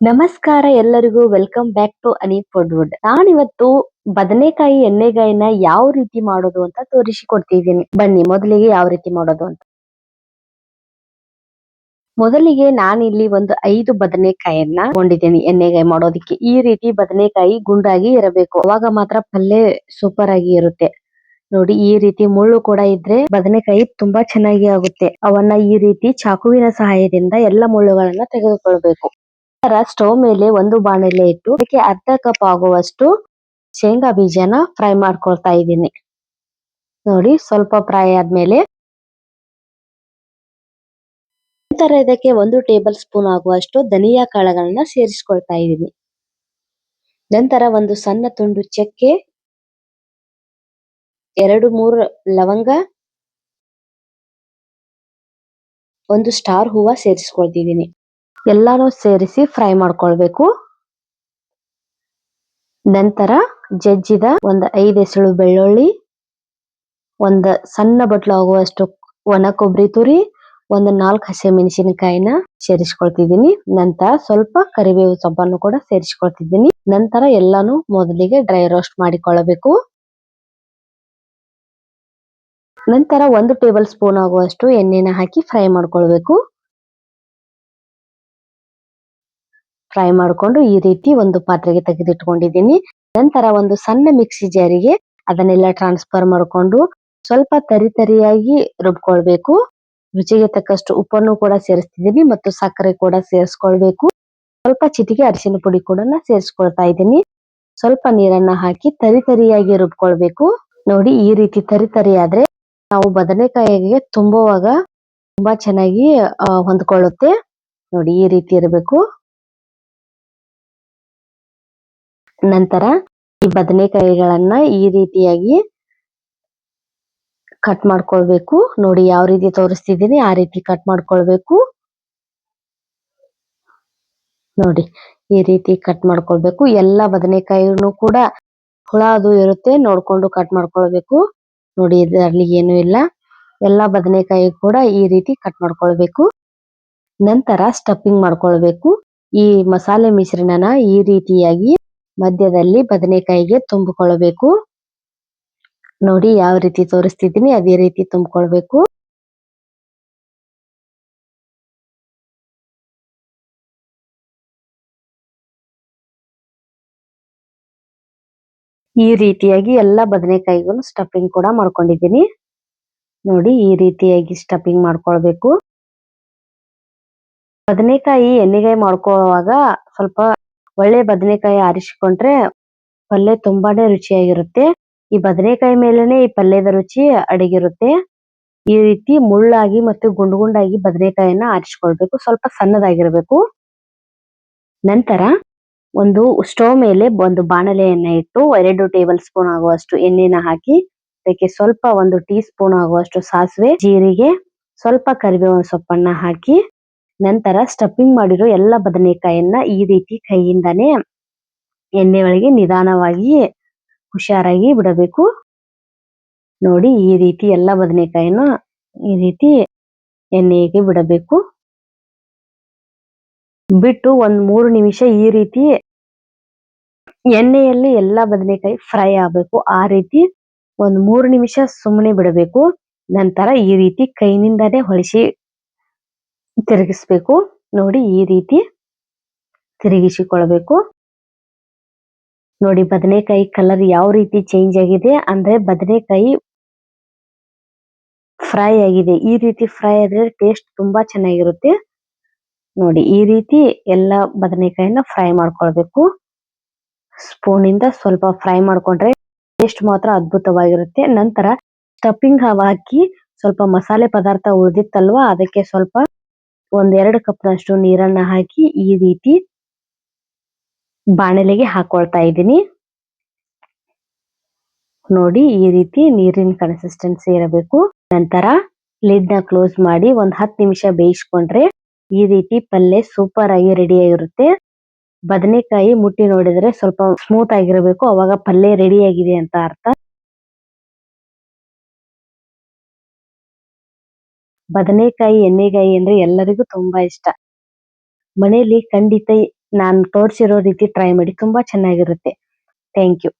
ನಮಸ್ಕಾರ ಎಲ್ಲರಿಗೂ. Welcome back to Ani food wood ನಾನಿವತ್ತು ಬದನೆಕಾಯಿ, ಎಣ್ಣೆಗಾಯಿನ ಯಾವ ರೀತಿ ಮಾಡೋದು ಅಂತ ತೋರಿಸಿ ತೋರಿಸಿಕೊಡ್ತಿದ್ದೀನಿ ಬನ್ನಿ, ಮೊದಲಿಗೆ ಯಾವ ರೀತಿ ಮಾಡೋದು ಅಂತ. ಮೊದಲಿಗೆ ನಾನಿಲ್ಲಿ ಒಂದು ಐದು ಬದನೆಕಾಯನ್ನ ಕೊಂಡಿದ್ದೀನಿ ಎಣ್ಣೆಗಾಯಿ ಮಾಡೋದಕ್ಕೆ. ಈ ರೀತಿ ಬದನೆಕಾಯಿ ಗುಂಡಾಗಿ ಇರಬೇಕು. ಅವಾಗ ಮಾತ್ರ ಪಲ್ಯ ಸೂಪರ್ ಆಗಿ ಇರುತ್ತೆ. ನೋಡಿ, ಈ ರೀತಿ ಮುಳ್ಳು ಕೂಡ ಇದ್ರೆ ಬದನೆಕಾಯಿ ತುಂಬಾ ಚೆನ್ನಾಗಿ ಆಗುತ್ತೆ. ಅವನ್ನ ಈ ರೀತಿ ಚಾಕುವಿನ ಸಹಾಯದಿಂದ ಎಲ್ಲ ಮುಳ್ಳುಗಳನ್ನ ತೆಗೆದುಕೊಳ್ಬೇಕು. ನಂತರ ಸ್ಟವ್ ಮೇಲೆ ಒಂದು ಬಾಣಲೆ ಇಟ್ಟು ಅದಕ್ಕೆ ಅರ್ಧ ಕಪ್ ಆಗುವಷ್ಟು ಶೇಂಗಾ ಬೀಜನ ಫ್ರೈ ಮಾಡ್ಕೊಳ್ತಾ ಇದ್ದೀನಿ. ನೋಡಿ, ಸ್ವಲ್ಪ ಫ್ರೈ ಆದ್ಮೇಲೆ ನಂತರ ಇದಕ್ಕೆ ಒಂದು ಟೇಬಲ್ ಸ್ಪೂನ್ ಆಗುವಷ್ಟು ಧನಿಯಾ ಕಾಳುಗಳನ್ನ ಸೇರಿಸ್ಕೊಳ್ತಾ ಇದ್ದೀನಿ. ನಂತರ ಒಂದು ಸಣ್ಣ ತುಂಡು ಚಕ್ಕೆ, ಎರಡು ಮೂರು ಲವಂಗ, ಒಂದು ಸ್ಟಾರ್ ಹೂವ ಸೇರಿಸ್ಕೊಳ್ತಿದ್ದೀನಿ. ಎಲ್ಲಾನು ಸೇರಿಸಿ ಫ್ರೈ ಮಾಡ್ಕೊಳ್ಬೇಕು. ನಂತರ ಜಜ್ಜಿದ ಒಂದು ಐದು ಎಸಳು ಬೆಳ್ಳುಳ್ಳಿ, ಒಂದು ಸಣ್ಣ ಬಟ್ಲು ಆಗುವಷ್ಟು ಒಣ ಕೊಬ್ಬರಿ ತುರಿ, ಒಂದು ನಾಲ್ಕು ಹಸಿ ಮೆಣಸಿನಕಾಯಿನ ಸೇರಿಸ್ಕೊಳ್ತಿದ್ದೀನಿ. ನಂತರ ಸ್ವಲ್ಪ ಕರಿಬೇವು ಸೊಪ್ಪನ್ನು ಕೂಡ ಸೇರಿಸ್ಕೊಳ್ತಿದ್ದೀನಿ. ನಂತರ ಎಲ್ಲಾನು ಮೊದಲಿಗೆ ಡ್ರೈ ರೋಸ್ಟ್ ಮಾಡಿಕೊಳ್ಳಬೇಕು. ನಂತರ ಒಂದು ಟೇಬಲ್ ಸ್ಪೂನ್ ಆಗುವಷ್ಟು ಎಣ್ಣೆನ ಹಾಕಿ ಫ್ರೈ ಮಾಡ್ಕೊಳ್ಬೇಕು. ಫ್ರೈ ಮಾಡಿಕೊಂಡು ಈ ರೀತಿ ಒಂದು ಪಾತ್ರೆಗೆ ತೆಗೆದಿಟ್ಕೊಂಡಿದ್ದೀನಿ. ನಂತರ ಒಂದು ಸಣ್ಣ ಮಿಕ್ಸಿ ಜಾರಿಗೆ ಅದನ್ನೆಲ್ಲ ಟ್ರಾನ್ಸ್ಫರ್ ಮಾಡಿಕೊಂಡು ಸ್ವಲ್ಪ ತರಿ ತರಿಯಾಗಿ ರುಬ್ಕೊಳ್ಬೇಕು. ರುಚಿಗೆ ತಕ್ಕಷ್ಟು ಉಪ್ಪನ್ನು ಕೂಡ ಸೇರಿಸ್ತಿದ್ದೀನಿ ಮತ್ತು ಸಕ್ಕರೆ ಕೂಡ ಸೇರಿಸ್ಕೊಳ್ಬೇಕು. ಸ್ವಲ್ಪ ಚಿಟಿಕೆ ಅರಿಶಿನ ಪುಡಿ ಕೂಡ ಸೇರಿಸ್ಕೊಳ್ತಾ ಇದ್ದೀನಿ. ಸ್ವಲ್ಪ ನೀರನ್ನ ಹಾಕಿ ತರಿ ತರಿಯಾಗಿ ರುಬ್ಕೊಳ್ಬೇಕು. ನೋಡಿ ಈ ರೀತಿ ತರಿ ತರಿ ಆದ್ರೆ ನಾವು ಬದನೆಕಾಯಿಗೆ ತುಂಬುವಾಗ ತುಂಬಾ ಚೆನ್ನಾಗಿ ಹೊಂದ್ಕೊಳ್ಳುತ್ತೆ. ನೋಡಿ ಈ ರೀತಿ ಇರಬೇಕು. ನಂತರ ಈ ಬದನೆಕಾಯಿಗಳನ್ನ ಈ ರೀತಿಯಾಗಿ ಕಟ್ ಮಾಡ್ಕೊಳ್ಬೇಕು. ನೋಡಿ ಯಾವ ರೀತಿ ತೋರಿಸ್ತಿದ್ದೀನಿ ಆ ರೀತಿ ಕಟ್ ಮಾಡ್ಕೊಳ್ಬೇಕು. ನೋಡಿ ಈ ರೀತಿ ಕಟ್ ಮಾಡ್ಕೊಳ್ಬೇಕು. ಎಲ್ಲ ಬದನೆಕಾಯಿನೂ ಕೂಡ ಹುಳ ಅದು ಇರುತ್ತೆ ನೋಡ್ಕೊಂಡು ಕಟ್ ಮಾಡ್ಕೊಳ್ಬೇಕು. ನೋಡಿ ಇದರಲ್ಲಿ ಏನು ಇಲ್ಲ. ಎಲ್ಲ ಬದನೆಕಾಯಿ ಕೂಡ ಈ ರೀತಿ ಕಟ್ ಮಾಡ್ಕೊಳ್ಬೇಕು. ನಂತರ ಸ್ಟಫಿಂಗ್ ಮಾಡ್ಕೊಳ್ಬೇಕು. ಈ ಮಸಾಲೆ ಮಿಶ್ರಣನ ಈ ರೀತಿಯಾಗಿ ಮಧ್ಯದಲ್ಲಿ ಬದನೆಕಾಯಿಗೆ ತುಂಬಿಕೊಳ್ಳಬೇಕು. ನೋಡಿ ಯಾವ ರೀತಿ ತೋರಿಸ್ತಿದ್ದೀನಿ, ಅದೇ ರೀತಿ ತುಂಬಿಕೊಳ್ಬೇಕು ಈ ರೀತಿಯಾಗಿ ಎಲ್ಲ ಬದನೆಕಾಯಿಗೂ ಸ್ಟಫಿಂಗ್ ಕೂಡ ಮಾಡ್ಕೊಂಡಿದ್ದೀನಿ. ನೋಡಿ ಈ ರೀತಿಯಾಗಿ ಸ್ಟಫಿಂಗ್ ಮಾಡ್ಕೊಳ್ಬೇಕು. ಬದನೆಕಾಯಿ ಎಣ್ಣೆಗಾಯಿ ಮಾಡ್ಕೊಳ್ಳುವಾಗ ಸ್ವಲ್ಪ ಒಳ್ಳೆ ಬದನೆಕಾಯಿ ಆರಿಸಿಕೊಂಡ್ರೆ ಪಲ್ಯ ತುಂಬಾನೇ ರುಚಿಯಾಗಿರುತ್ತೆ. ಈ ಬದನೆಕಾಯಿ ಮೇಲೇನೆ ಈ ಪಲ್ಯದ ರುಚಿ ಅಡಗಿರುತ್ತೆ. ಈ ರೀತಿ ಮುಳ್ಳಾಗಿ ಮತ್ತು ಗುಂಡು ಗುಂಡಾಗಿ ಬದನೆಕಾಯಿನ ಆರಿಸಿಕೊಳ್ಬೇಕು. ಸ್ವಲ್ಪ ಸಣ್ಣದಾಗಿರಬೇಕು. ನಂತರ ಒಂದು ಸ್ಟವ್ ಮೇಲೆ ಒಂದು ಬಾಣಲೆಯನ್ನ ಇಟ್ಟು ಎರಡು ಟೇಬಲ್ ಸ್ಪೂನ್ ಆಗುವಷ್ಟು ಎಣ್ಣೆನ ಹಾಕಿ, ಅದಕ್ಕೆ ಸ್ವಲ್ಪ ಒಂದು ಟೀ ಸ್ಪೂನ್ ಆಗುವಷ್ಟು ಸಾಸಿವೆ, ಜೀರಿಗೆ, ಸ್ವಲ್ಪ ಕರಿಬೇವಿನ ಸೊಪ್ಪನ್ನ ಹಾಕಿ ನಂತರ ಸ್ಟಫಿಂಗ್ ಮಾಡಿರೋ ಎಲ್ಲ ಬದನೆಕಾಯನ್ನ ಈ ರೀತಿ ಕೈಯಿಂದಾನೇ ಎಣ್ಣೆ ಒಳಗೆ ನಿಧಾನವಾಗಿ ಹುಷಾರಾಗಿ ಬಿಡಬೇಕು. ನೋಡಿ ಈ ರೀತಿ ಎಲ್ಲ ಬದನೆಕಾಯಿನ ಈ ರೀತಿ ಎಣ್ಣೆಗೆ ಬಿಡಬೇಕು. ಬಿಟ್ಟು ಒಂದ್ ಮೂರು ನಿಮಿಷ ಈ ರೀತಿ ಎಣ್ಣೆಯಲ್ಲಿ ಎಲ್ಲ ಬದನೆಕಾಯಿ ಫ್ರೈ ಆಗ್ಬೇಕು. ಆ ರೀತಿ ಒಂದ್ ಮೂರು ನಿಮಿಷ ಸುಮ್ಮನೆ ಬಿಡಬೇಕು. ನಂತರ ಈ ರೀತಿ ಕೈನಿಂದಾನೇ ಹೊಳಿಸಿ ತಿರುಗಿಸ್ಬೇಕು. ನೋಡಿ ಈ ರೀತಿ ತಿರುಗಿಸಿಕೊಳ್ಬೇಕು. ನೋಡಿ ಬದನೆಕಾಯಿ ಕಲರ್ ಯಾವ ರೀತಿ ಚೇಂಜ್ ಆಗಿದೆ ಅಂದ್ರೆ ಬದನೆಕಾಯಿ ಫ್ರೈ ಆಗಿದೆ. ಈ ರೀತಿ ಫ್ರೈ ಆದ್ರೆ ಟೇಸ್ಟ್ ತುಂಬಾ ಚೆನ್ನಾಗಿರುತ್ತೆ. ನೋಡಿ ಈ ರೀತಿ ಎಲ್ಲ ಬದನೆಕಾಯಿನ ಫ್ರೈ ಮಾಡ್ಕೊಳ್ಬೇಕು. ಸ್ಪೂನ್ ಇಂದ ಸ್ವಲ್ಪ ಫ್ರೈ ಮಾಡ್ಕೊಂಡ್ರೆ ಟೇಸ್ಟ್ ಮಾತ್ರ ಅದ್ಭುತವಾಗಿರುತ್ತೆ. ನಂತರ ಸ್ಟಫಿಂಗ್ ಹಾಕಿ ಸ್ವಲ್ಪ ಮಸಾಲೆ ಪದಾರ್ಥ ಉಳಿದಿತ್ತಲ್ವಾ, ಅದಕ್ಕೆ ಸ್ವಲ್ಪ ಒಂದ್ ಎರಡು ಕಪ್ ನಷ್ಟು ನೀರನ್ನ ಹಾಕಿ ಈ ರೀತಿ ಬಾಣಲೆಗೆ ಹಾಕೊಳ್ತಾ ಇದ್ದೀನಿ. ನೋಡಿ ಈ ರೀತಿ ನೀರಿನ ಕನ್ಸಿಸ್ಟೆನ್ಸಿ ಇರಬೇಕು. ನಂತರ ಲಿಡ್ನ ಕ್ಲೋಸ್ ಮಾಡಿ ಒಂದ್ ಹತ್ತು ನಿಮಿಷ ಬೇಯಿಸ್ಕೊಂಡ್ರೆ ಈ ರೀತಿ ಪಲ್ಯ ಸೂಪರ್ ಆಗಿ ರೆಡಿ ಆಗಿರುತ್ತೆ. ಬದನೆಕಾಯಿ ಮುಟ್ಟಿ ನೋಡಿದ್ರೆ ಸ್ವಲ್ಪ ಸ್ಮೂತ್ ಆಗಿರಬೇಕು. ಅವಾಗ ಪಲ್ಯ ರೆಡಿ ಆಗಿದೆ ಅಂತ ಅರ್ಥ. ಬದನೆಕಾಯಿ, ಎಣ್ಣೆಗಾಯಿ ಅಂದ್ರೆ ಎಲ್ಲರಿಗೂ ತುಂಬಾ ಇಷ್ಟ ಮನೆಯಲ್ಲಿ ಖಂಡಿತ ನಾನ್ ತೋರ್ಸಿರೋ ರೀತಿ ಟ್ರೈ ಮಾಡಿ, ತುಂಬಾ ಚೆನ್ನಾಗಿರುತ್ತೆ ಥ್ಯಾಂಕ್ ಯು.